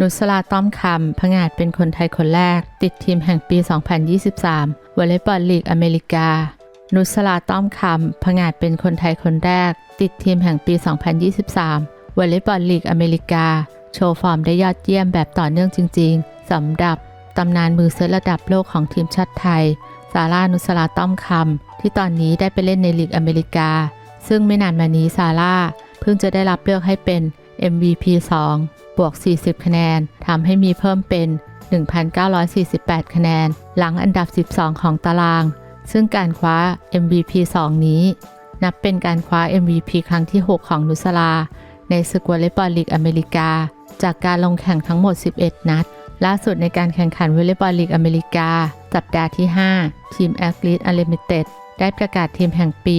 นุสลาต้อมคำผงาดเป็นคนไทยคนแรก ติดทีมแห่งปี 2023 วอลเลย์บอลลีกอเมริกา นุสลาต้อมคำผงาดเป็นคนไทยคนแรก ติดทีมแห่งปี 2023 วอลเลย์บอลลีกอเมริกา โชว์ฟอร์มได้ยอดเยี่ยมแบบต่อเนื่องจริง ๆ สำหรับตำนานมือเซตระดับโลกของทีมชาติไทย ซาร่านุสลาต้อมคำที่ตอนนี้ได้ไปเล่นในลีกอเมริกา ซึ่งไม่นานมานี้ซาร่าเพิ่งจะได้รับเลือกให้เป็น MVP 2 บวก 40 คะแนนทำให้มีเพิ่มเป็น 1,948 คะแนน หลังอันดับ 12 ของตาราง ซึ่งการคว้า MVP 2 นี้ นับเป็นการคว้า MVP ครั้งที่ 6 ของนุสลา ในศึกวอลเลย์บอลลีกอเมริกา จากการลงแข่งทั้งหมด 11 นัด ล่าสุดในการแข่งขันวอลเลย์บอลลีกอเมริกา สัปดาห์ที่ 5 ทีมแอคลิตอ n ลิมิเต็ด ได้ประกาศทีมแห่งปี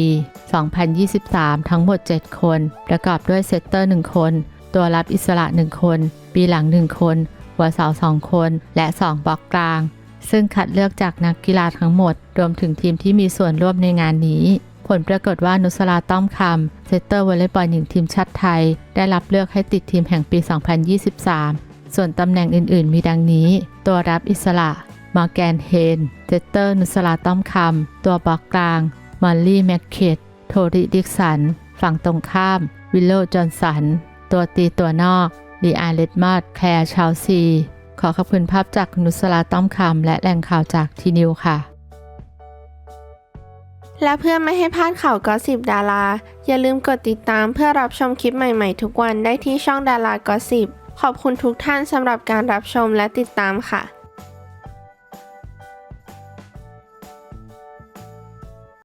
2023 ทั้งหมด 7 คน ประกอบด้วยเซตเตอร์ 1 คน ตัวรับอิสระ 1 คน ปีหลัง 1 คน หัวเสา2 คน และ 2บล็อกกลาง ซึ่งคัดเลือกจากนักกีฬาทั้งหมด รวมถึงทีมที่มีส่วนร่วมในงานนี้ ผลปรากฏว่านุสลาต้อมคำเซตเตอร์วอลเลย์บอลหญิงทีมชาติไทย ได้รับเลือกให้ติดทีมแห่งปี 2023 ส่วนตำแหน่งอื่น ๆ มีดังนี้ ตัวรับอิสระ มอร์แกนเฮนเซตเตอร์นุสลาต้อมคำ ตัวบล็อกกลาง มอลลี่แมคเคตโทริดิกสัน ฝั่งตรงข้าม วิลโลจอห์นสัน ตัวตีตัวนอกลีอาเลดมาร์ดแคร์ชาวซี ขอขอบคุณภาพจากนุสลาต้อมคำ และแหล่งข่าวจากทีนิวค่ะ และเพื่อไม่ให้พลาดข่าวกอสิบดารา อย่าลืมกดติดตามเพื่อรับชมคลิปใหม่ๆ ทุกวันได้ที่ช่องดารากอสิบขอบคุณทุกท่านสำหรับการรับชมและติดตามค่ะ